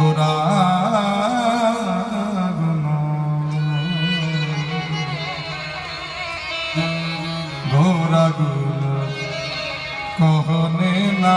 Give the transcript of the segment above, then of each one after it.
গোরা। গোরা গুণ কহনে না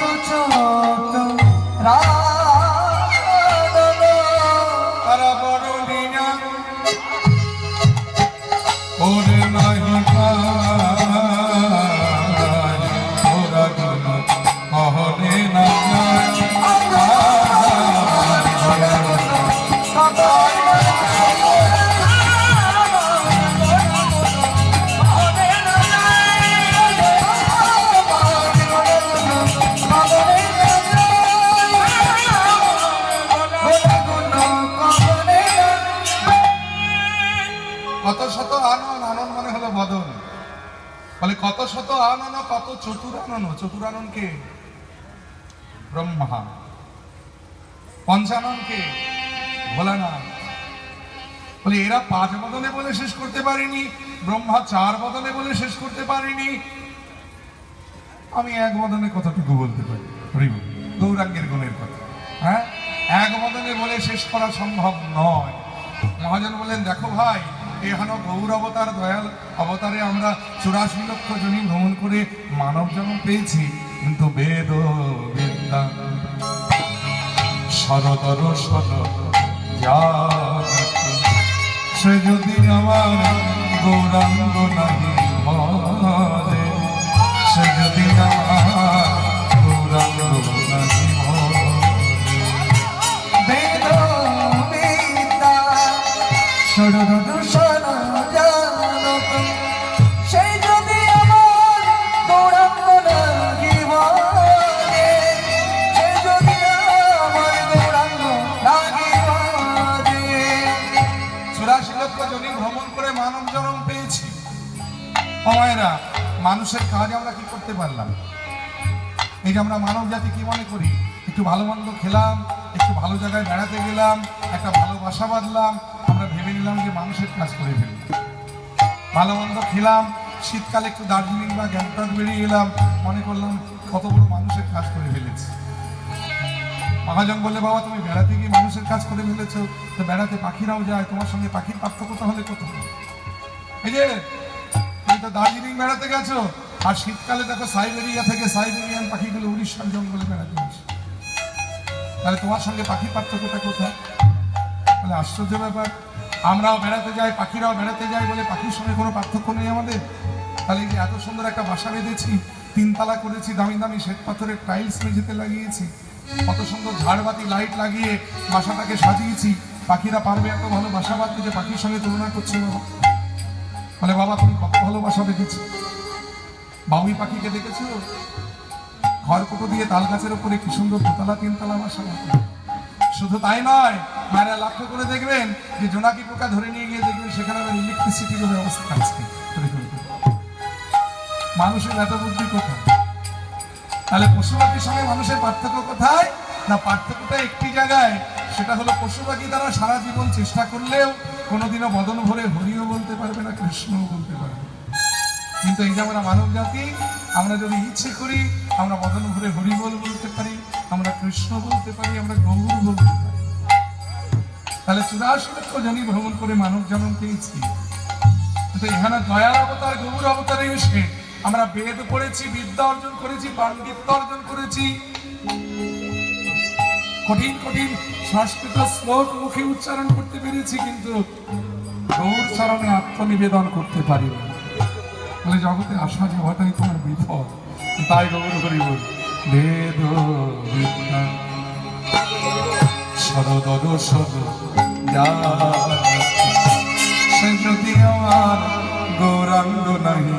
তারা শত আনন আনন মানে হলো বদন। বলে কত শত আনন কত চতুরানন চতুরানন কে? ব্রহ্মা। পঞ্চানন কে? ভোলানাথ। বলে এরা পাঁচ বদনে বলে শেষ করতে পারিনি, ব্রহ্মা চার বদনে বলে শেষ করতে পারিনি। আমি এক বদনে কতটুকু বলতে পারি? গৌরাঙ্গের গুণের কথা। হ্যাঁ? এক বদনে বলে শেষ করা সম্ভব নয়। মহাজন বলেন দেখো ভাই এখানে গৌর অবতার, দয়াল অবতারে আমরা চুরাশি লক্ষ জনী ভ্রমণ করে মানব জন্ম পেয়েছি। কিন্তু বেদ বিদ্যা সরদর সদ সে যদি আমার গৌরাঙ্গ নাহি সে যদি আমার গৌরাঙ্গ নাহি বেদ বিদ্যা অমায়েরা মানুষের কাজ আমরা কি করতে পারলাম? এই যে আমরা মানব জাতি কি মনে করি? একটু ভালো মন্দ খেলাম, একটু ভালো জায়গায় বেড়াতে গেলাম, একটা ভালো বাসা বাঁধলাম, আমরা ভেবে নিলাম যে মানুষের কাজ করে ফেললাম ভালো মন্দ খেলাম, শীতকালে একটু দার্জিলিং বা গ্যাংটক বেরিয়ে এলাম, মনে করলাম কত বড় মানুষের কাজ করে ফেলেছি। মহাজন বললে, বাবা, তুমি বেড়াতে গিয়ে মানুষের কাজ করে ফেলেছো, তো বেড়াতে পাখিরাও যায়, তোমার সঙ্গে পাখির পার্থক্য তাহলে কোথায়? এই যে তো দার্জিলিং বেড়াতে গেছো? আর শীতকালে দেখো সাইবেরিয়া থেকে সাইবেরিয়ান পাখিগুলো উড়িষ্যার জঙ্গলে বেড়াতে আসে তাহলে তোমার সঙ্গে পাখি পার্থক্যটা কোথায়? তাহলে আশ্চর্য ব্যাপার। আমরাও বেড়াতে যাই, পাখিরাও বেড়াতে যায় বলে পাখির সঙ্গে কোনো পার্থক্য নেই আমাদের। তাহলে যে এত সুন্দর একটা বাসা বেঁধেছি, তিনতলা করেছি, দামি দামি শ্বেত পাথরের টাইলস মেঝেতে লাগিয়েছি, কত সুন্দর ঝাড়বাতি, লাইট লাগিয়ে বাসাটাকে সাজিয়েছি। পাখিরা পারবে এত ভালো বাসা বাঁধতে যে পাখির সঙ্গে তুলনা করছে বাবা বলে বাবা, তুমি কত ভালো বাসা বেঁধেছো বাবুই পাখিকে দেখেছ? খড়কুটো দিয়ে তাল গাছের উপরে কি সুন্দর দোতলা, তিনতলা বাসা। শুধু তাই নয়, মায়েরা লক্ষ্য করে দেখবেন যে জোনাকি পোকা ধরে নিয়ে গিয়ে দেখবেন সেখানে আবার ইলেকট্রিসিটির ব্যবস্থা আছে। মানুষের এত বুদ্ধি কোথায়? তাহলে পশু পাখির সঙ্গে মানুষের পার্থক্য কোথায়? না পার্থক্যটা একটি জায়গায়, সেটা হলো পশু পাখি তারা সারা জীবন চেষ্টা করলেও কোনোদিনও বদন ভরে বলতে পারবে না, কৃষ্ণও বলতে পারবে কিন্তু এই যে আমরা মানব জাতি, আমরা যদি ইচ্ছে করি, আমরা বদন ভরে হরিবল বলতে পারি, আমরা কৃষ্ণ বলতে পারি, আমরা গৌর বলতে পারি। তাহলে চুরাশি লক্ষ ভ্রমণ করে মানব জন্ম পেয়েছি কিন্তু এখানে অবতার, গৌর অবতারে এসে আমরা বেদ পড়েছি, বিদ্যা অর্জন করেছি, পাণ্ডিত্য অর্জন করেছি। কঠিন কঠিন সংস্কৃত শ্লোক মুখে উচ্চারণ করতে পেরেছি, কিন্তু গৌর চরণে আত্মনিবেদন করতে পারি বলে, জগতে আসা যাওয়াটাই তোমার বিফল তাই গৌর করি বল। বেদ সরদর সদ আমার গৌরাঙ্গ নাহি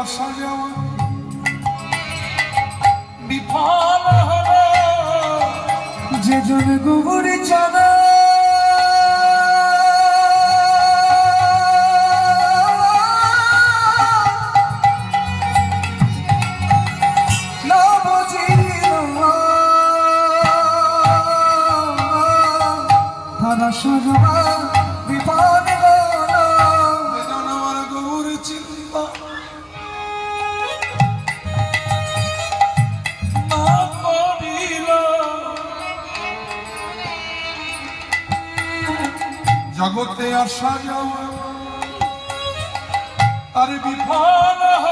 আসা যাওয়া বিফল হলো। যে জন গুবুর চানা আসা যাওয়া তার বিফল হলো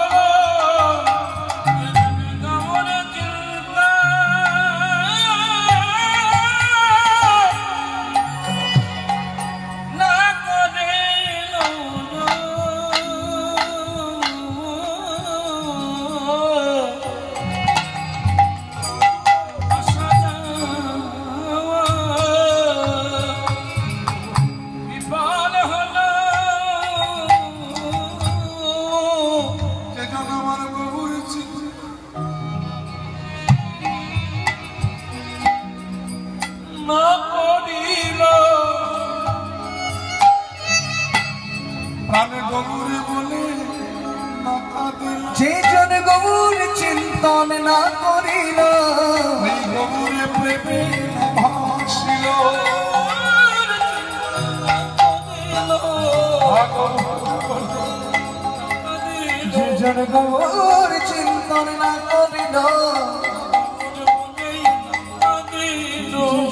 জন গৌর চিন্তন না করিল।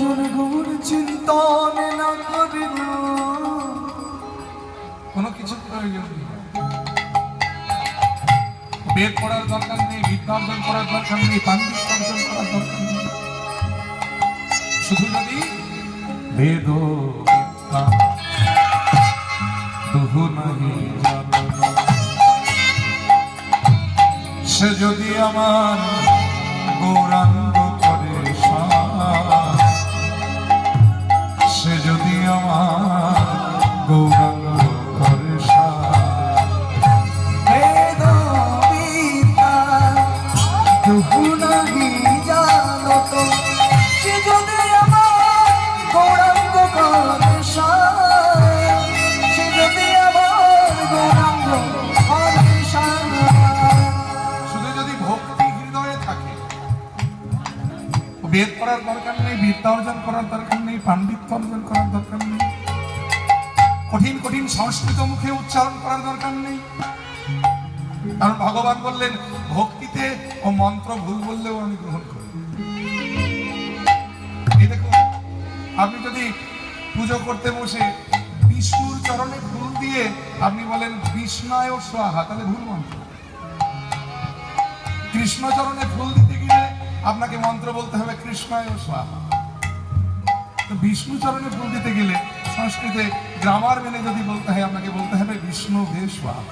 জন গৌর চিন্তন না করিল। কোনো কিছু প্রয়োজন বেদ পড়ার দরকার নেই বিদ্যা অর্জন করার দরকার নেই, পাণ্ডিত্য অর্জন করার দরকার নেই। শুধু যদি বেদ সে যদি আমার গৌরাঙ্গ ভগবান বললেন, ভক্তিতে ও মন্ত্র ভুল বললেও আমি গ্রহণ করি। দেখুন, আপনি যদি পুজো করতে বসে বিষ্ণুর চরণে ফুল দিয়ে আপনি বলেন বিষ্ণায় স্বাহা তাহলে ভুল মন্ত্র। কৃষ্ণচরণে ফুল দিতে গেলে আপনাকে মন্ত্র বলতে হবে, কৃষ্ণায় স্বাহা তো বিষ্ণু চরণে ফুল দিতে গেলে সংস্কৃতে গ্রামার মেনে যদি বলতে হয়, আপনাকে বলতে হবে বিষ্ণু বে স্বাহা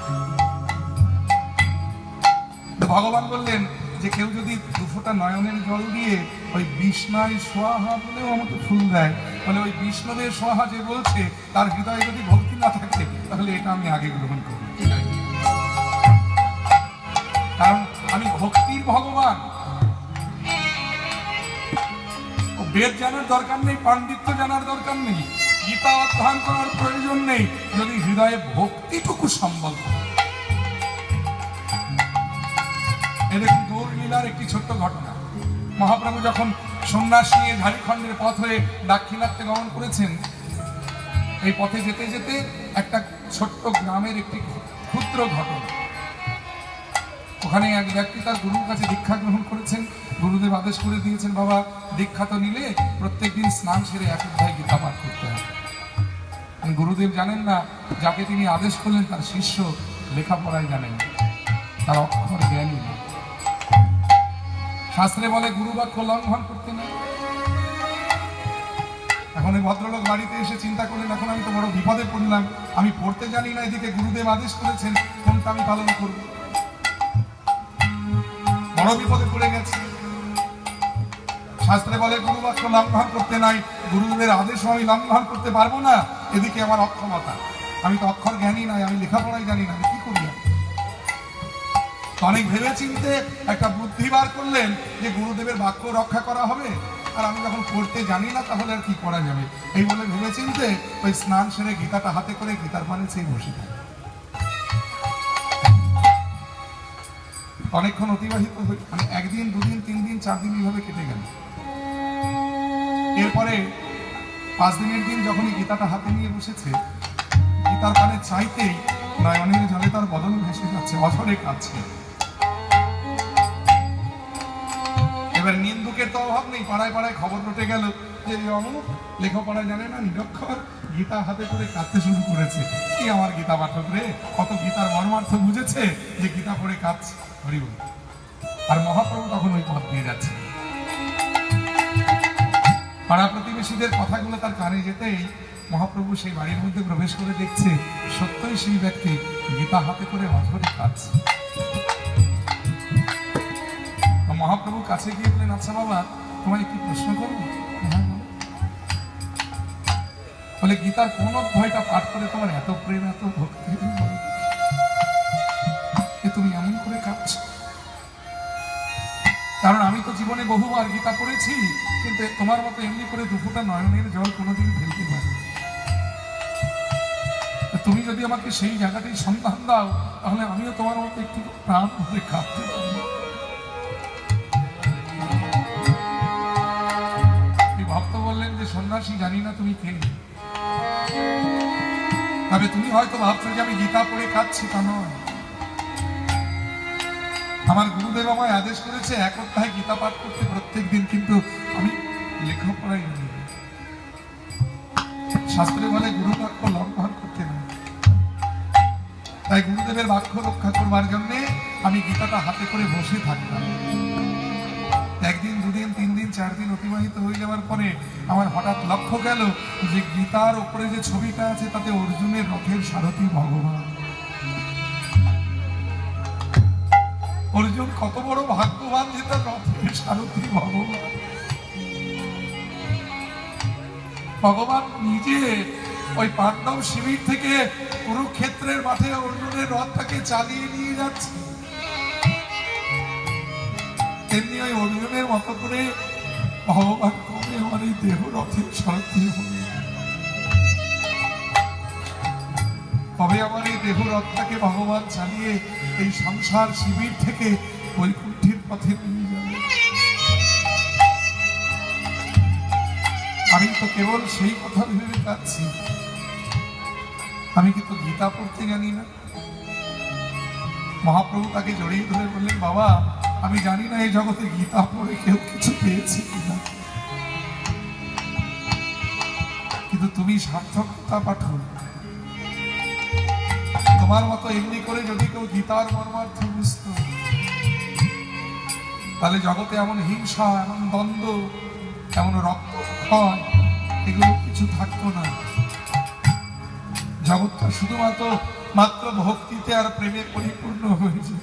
ভগবান বললেন যে কেউ যদি দুফোটা নয়নের জল দিয়ে ওই বিষ্ণায় সোহাহা বলেও আমাকে ফুল দেয় বলে ওই বিষ্ণুদের সোহা যে বলছে তার হৃদয়ে যদি ভক্তি না থাকে, তাহলে এটা আমি আগে গ্রহণ করি কারণ আমি ভক্তির ভগবান। বেদ জানার দরকার নেই, পাণ্ডিত্য জানার দরকার নেই, গীতা অধ্যয়ন করার প্রয়োজন নেই, যদি হৃদয়ে ভক্তিটুকু সম্বল থাকে এ দেখুন গৌর লীলার একটি ছোট্ট ঘটনা। মহাপ্রভু যখন সন্ন্যাস নিয়ে ঝাড়খণ্ডের পথ হয়ে দাক্ষিণাত্যে গমন করেছেন, এই পথে যেতে যেতে একটা ছোট্ট গ্রামের একটি ক্ষুদ্র ঘটনা। ওখানে এক ব্যক্তি তার গুরুর কাছে দীক্ষা গ্রহণ করেছেন, গুরুদেব আদেশ করে দিয়েছেন, বাবা, দীক্ষা তো নিলে প্রত্যেকদিন স্নান সেরে এক অধ্যায় গীতা পাঠ করতে হবে। গুরুদেব জানেন না, যাকে তিনি আদেশ করলেন তার শিষ্য লেখাপড়ায় জানেন তার অক্ষর জ্ঞানী শাস্ত্রে বলে গুরু বাক্য লঙ্ঘন করতে না এখন এই ভদ্রলোক বাড়িতে এসে চিন্তা করলেন, এখন আমি তো বড় বিপদে পড়লাম। আমি পড়তে জানি না, এদিকে গুরুদেব আদেশ করেছেন, কোনটা আমি পালন করব? বড় বিপদে পড়ে গেছে। শাস্ত্রে বলে গুরু বাক্য লঙ্ঘন করতে নাই, গুরুদেবের আদেশও আমি লঙ্ঘন করতে পারব না। এদিকে আমার অক্ষমতা। আমি তো অক্ষর জ্ঞানী নাই আমি লেখাপড়াই জানি না, আমি কি করি? অনেক ভেবে চিনতে একটা বুদ্ধি বার করলেন যে গুরুদেবের বাক্য রক্ষা করা হবে। আর আমি যখন পড়তে জানি না তাহলে আর কি করা যাবে? এই বলে ভেবে চিনতে ওই স্নান সেরে গীতাটা হাতে করে গীতার পানে সেই বসে থাকে। অনেকক্ষণ অতিবাহিত মানে একদিন, দুদিন তিন দিন চার দিন এইভাবে কেটে গেল। এরপরে পাঁচ দিনের দিন যখনই গীতাটা হাতে নিয়ে বসেছে, গীতার পানে চাইতেই নয়নের জলে তার বদল ভেসে যাচ্ছে, অঝরে কাছে এবার নিন্দুকের তো অভাব নেই, পাড়ায় পাড়ায় খবর রটে গেল যে অমুক লেখাপড়া জানে না নিরক্ষর গীতা হাতে করে কাঁদতে শুরু করেছে। কি আমার গীতা পাঠক রে? কত গীতার মর্মার্থ বুঝেছে যে গীতা পড়ে কাঁদছে। হরি বল। আর মহাপ্রভু তখন ওই পথ দিয়ে যাচ্ছে পাড়া প্রতিবেশীদের কথাগুলো তার কানে যেতেই মহাপ্রভু সেই বাড়ির মধ্যে প্রবেশ করে দেখছে সত্যই সেই ব্যক্তি গীতা হাতে করে অঝরে কাঁদছে। মহাপ্রভু কাছে গিয়ে বললেন আচ্ছা বাবা তোমায় কি প্রশ্ন করব? হ্যাঁ, বলে। গীতার কোন অধ্যায়টা পাঠ করে তোমার এত প্রেম এত ভক্তি? তুমি এমন করে কাঁদছো? কারণ আমি তো জীবনে বহুবার গীতা পড়েছি কিন্তু তোমার মতো এমনি করে দুপুরটা নয়নের জল কোনোদিন ফেলতে পারি তুমি যদি আমাকে সেই জায়গাটাই সন্ধান দাও তাহলে আমিও তোমার মতো একটু প্রাণ ভরে কাঁদতে পারি সন্ন্যাসী, জানি না তুমি কে। তবে তুমি হয়তো ভাবছ যে আমি গীতা পড়ে খাচ্ছি, তা নয়। আমার গুরুদেব আমায় আদেশ করেছে, এক অধ্যায় গীতা পাঠ করতে প্রত্যেক দিন, কিন্তু আমি লেখাপড়াই জানি না। শাস্ত্রে বলে গুরু বাক্য লঙ্ঘন করতে না তাই গুরুদেবের বাক্য রক্ষা করবার জন্য আমি গীতাটা হাতে করে বসে থাকতাম। একদিন চার দিন অতিবাহিত হয়ে যাওয়ার পরে আমার হঠাৎ লক্ষ্য গেল যে গীতার উপরে যে ছবিটা আছে, তাতে অর্জুনের রথের সারথী ভগবান। অর্জুন কত বড় ভাগ্যবান যে তার রথের সারথী ভগবান। ভগবান নিজে ওই পাণ্ডব শিবির থেকে কুরুক্ষেত্রের মাঠে অর্জুনের রথটাকে চালিয়ে নিয়ে যাচ্ছে। তেমনি ওই অর্জুনের মতো করে ভগবান কবে আমার এই দেহ রথের হবে কবে আমার এই দেহ রথটাকে ভগবান চালিয়ে এই সংসার শিবির থেকে বৈকুণ্ঠের পথে নিয়ে যাবে আমি তো কেবল সেই কথা ভেবে যাচ্ছি। আমি কিন্তু গীতা পড়তে জানি না। মহাপ্রভু তাকে জড়িয়ে ধরে বললেন, বাবা আমি জানি না এই জগতে গীতা পড়ে কেউ কিছু পেয়েছে কিনা। কিন্তু তুমি সার্থকতা পাঠো তোমার মতো এমনি করে যদি কেউ গীতার মর্মার্থ বুঝতো, তাহলে জগতে এমন হিংসা, এমন দ্বন্দ্ব, এমন রক্তক্ষয় এগুলো কিছু থাকতো না। জগৎটা শুধুমাত্র মাত্র ভক্তিতে আর প্রেমে পরিপূর্ণ হয়েছে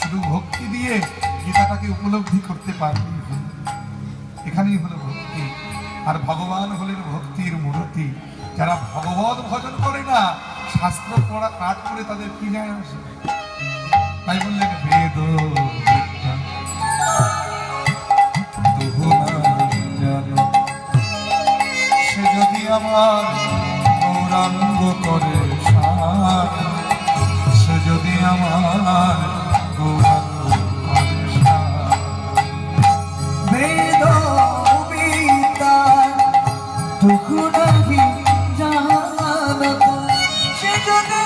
শুধু ভক্তি দিয়ে গীতাটাকে উপলব্ধি করতে পারবেই হলো। এখানেই হলো ভক্তি আর ভগবান হলেন ভক্তির মূর্তি যারা ভগবত ভজন করে না শাস্ত্র পড়া পাঠ করে তাদের কি যায় আসে তাই বললেন বেদ জানো। সে যদি আমার গৌরাঙ্গ করে সে যদি আমার গৌরাঙ্গ করে বেদ বিদ্যা দুঃখ নাহি জানত, সে যদি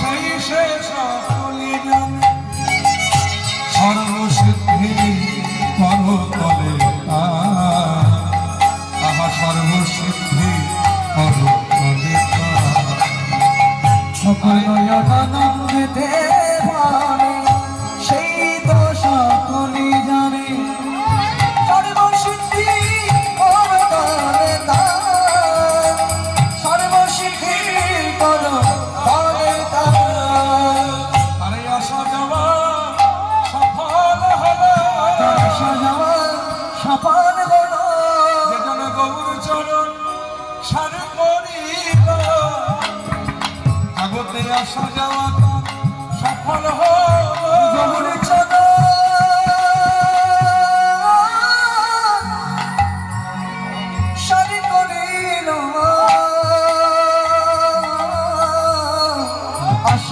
সেই শেষ সকলি জানে সর্বসিদ্ধি করতলে তাহা সকল নয়নানন্দেতে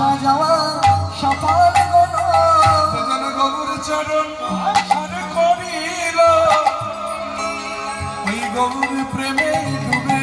আসা যাওয়া সকাল গণ গরুর চরণ সারে করিল। ওই গরুর প্রেমে ডুবে